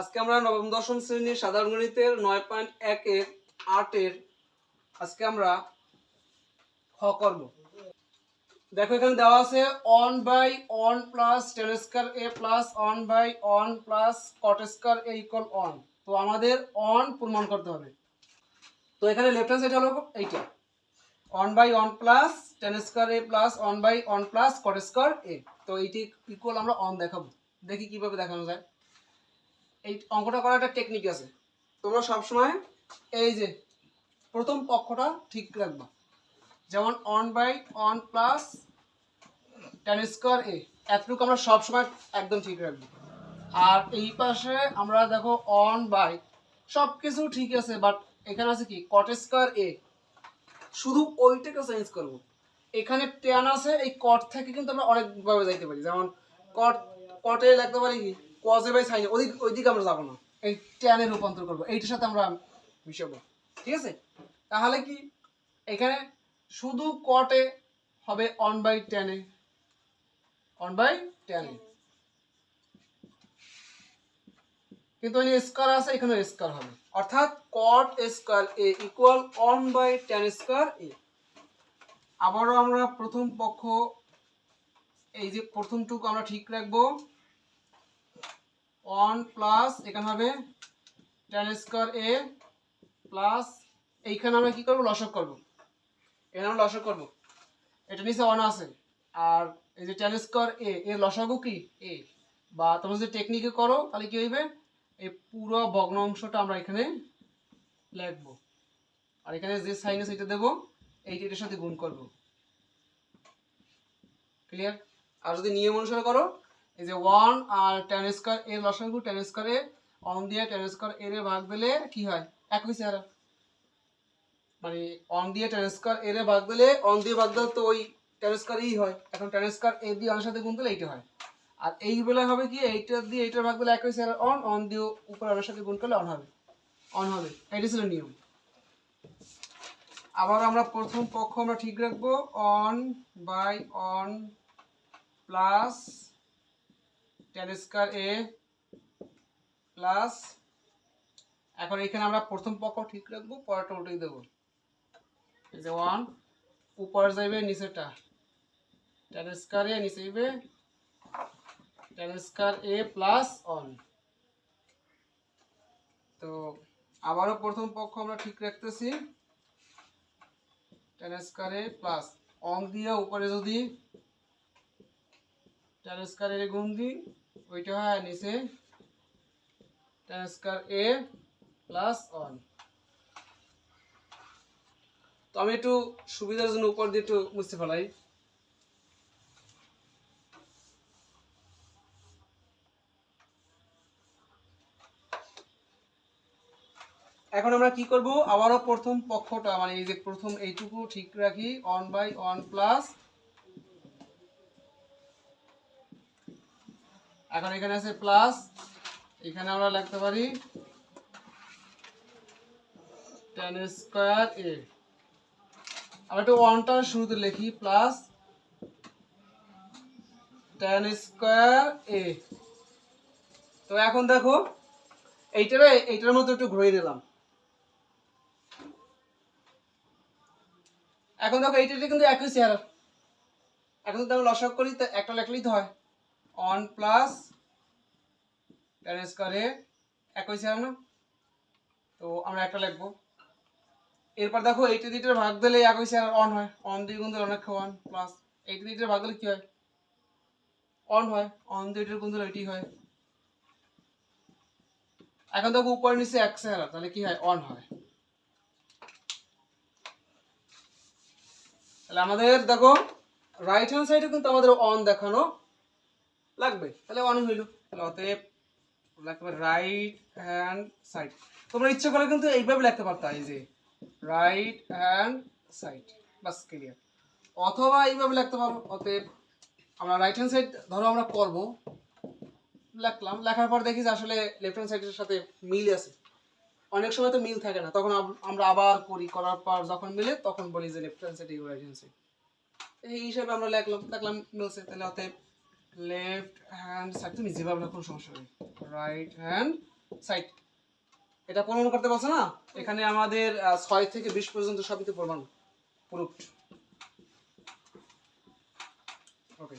আজকে আমরা নবম, দশম শ্রেণির সাধারণ গণিতের নয় পয়েন্ট এক একের আটের আজকে আমরা খ করব। দেখো, এখানে দেওয়া আছে one by one plus tan square A plus one by one plus cot square A equal one তো আমাদের অন প্রমাণ করতে হবে। তো এখানে লেফট হ্যান্ড সাইড হলো এইটা। One by one plus tan square A plus one by one plus cot square A তো এইটি ইকুয়াল আমরা অন দেখাবো। দেখি কীভাবে দেখানো যায়। এই অঙ্কটা করার একটা টেকনিক আছে। তোমরা সবসময় এই যে প্রথম পক্ষটা ঠিক রাখবা। যেমন one by one plus tan square A এতটুকু আমরা সবসময় একদম ঠিক রাখব। আর এই পাশে আমরা দেখো অন বাই সব কিছু ঠিক আছে বাট এখানে আছে কি? কট স্কোয়ার এ শুধু ওইটাকে চেঞ্জ করব। এখানে টেন আছে, এই কট থেকে কিন্তু আমরা অনেকভাবে যাইতে পারি। যেমন কট কটে লিখতে পারি কি? কজে বাই সাইনে ওই ওই দিকে আমরা যাব না। এই টেনে রূপান্তর করব। এইটার সাথে আমরা মিশাবো। ঠিক আছে? তাহলে কি এখানে শুধু কটে হবে অন বাই টেনে অন বাই টেনে কিন্তু এখানে স্কোয়ার আছে, এখানে স্কোয়ার হবে। অর্থাৎ cot square A equal one by tan square A আবারও আমরা প্রথম পক্ষ, এই যে প্রথমটুকু আমরা ঠিক রাখব। অন প্লাস, এখানে হবে টেন স্কোয়ার এ প্লাস, এইখানে আমরা কি করব? লসক করব। এখানে আমরা লসক করব। এটা নিচে অন আছে। আর এই যে টেন স্কোয়ার এ এর লসাগু কি? এ বা তোমরা যদি টেকনিকে করো, তাহলে কি হইবে? এই পুরো ভগ্ন অংশটা আমরা এখানে লিখব। আর এখানে যে সাইন আছে দেবো। এইটা এটার সাথে গুণ করব। ক্লিয়ার আর যদি নিয়ম অনুসারে করো এই যে ওয়ান আর টেন স্কোয়ার এর লসাগু টেন স্কোয়ার অন দিয়ে টেন স্কোয়ার এর ভাগ দিলে কি হয়? একই চেহারা মানে অন দিয়ে টেন স্কোয়ার এর ভাগ দিলে অন দিয়ে ভাগ দিলে তো ওই টেন স্কোয়ারই হয়। এখন টেন স্কোয়ার এ দিয়ে অনের সাথে গুণ দিলে এইটা হয়। আর এই বেলায় হবে কি, এইটা দিয়ে এইটার ভাগ দিলে একই চেহারা অন অন দিয়ে উপরে অনের সাথে গুণ করলে অন হবে। অন হবে। এটা ছিল নিয়ম। আবার আমরা প্রথম পক্ষ আমরা ঠিক রাখব one by one plus tan A plus এখন এখানে আমরা প্রথম পক্ষ ঠিক রাখব, পরেরটা উল্টে দেবো। এই ওয়ান উপরে যাইবে নিচেটা টেন এ নিচে যাইবে। টেন এ প্লাস অন তো আবারও প্রথম পক্ষ আমরা ঠিক রাখতেছি। টেন এ প্লাস অন দিয়ে উপরে যদি টেন স্কোয়ার এর গুণ দিই ওইটা হয় নিচে। Tan square A plus one তো আমি একটু সুবিধার জন্য উপর দিয়ে একটু মুছতে ফেলাই। এখন আমরা কি করব? আবারও প্রথম পক্ষটা মানে এই যে প্রথম এইটুকু ঠিক রাখি। অন বাই অন প্লাস এখন এখানে আছে প্লাস এখানে আমরা লিখতে পারি টেন স্কোয়ার এ আমরা একটু ওয়ানটা শুরুতে লিখি প্লাস টেন স্কোয়ার এ তো এখন দেখো, এইটারে, এইটার মধ্যে একটু ঘুরিয়ে দিলাম এখন দেখো, এইটাতে কিন্তু একই চেহারা এখন তো আমি লসক করি, তো একটা লেখলেই তো হয়। অন প্লাস টেন স্কোয়ারে একই চেহারা না? তো আমরা একটা লিখব। এরপর দেখো এইটা দিটার ভাগ দিলে একই চেহারা অন হয়। অন দিয়ে গুণ দিলে অনেক ওয়ান প্লাস এইটা দিটার ভাগ দিলে কি হয়? অন হয়। অন দুইটার গুণ দিলে এটি হয়। এখন দেখো উপরে নিচে এক চেহারা তাহলে কি হয়? অন হয়। তাহলে আমাদের দেখো রাইট হ্যান্ড সাইডে কিন্তু আমাদের অন দেখানো লাগবে, তাহলে অন হইল। তাহলে অতএব লিখতে রাইট হ্যান্ড সাইড তোমরা ইচ্ছে করলে কিন্তু এইভাবে লিখতে পারতা, এই যে রাইট হ্যান্ড সাইড বাস ক্লিয়ার অথবা এইভাবে লিখতে পারো, অতএব আমরা রাইট হ্যান্ড সাইড ধরো আমরা করব, লিখলাম, লেখার পর দেখি যে আসলে লেফট হ্যান্ড সাইডের সাথে মিল আছে। অনেক সময় তো মিল থাকে না, তখন আমরা আবার করি, করার পর যখন মিলে তখন বলি যে left hand side right hand side এই হিসাবে আমরা লিখলাম দেখলাম মিলছে, তাহলে অতএব লেফট হ্যান্ড সাইড, তুমি যেভাবে কোনো সমস্যা নেই। Right hand side. এটা প্রমাণ করতে পারছ না? এখানে আমাদের ছয় থেকে বিশ পর্যন্ত সবই তো প্রমাণ প্রুফ ওকে।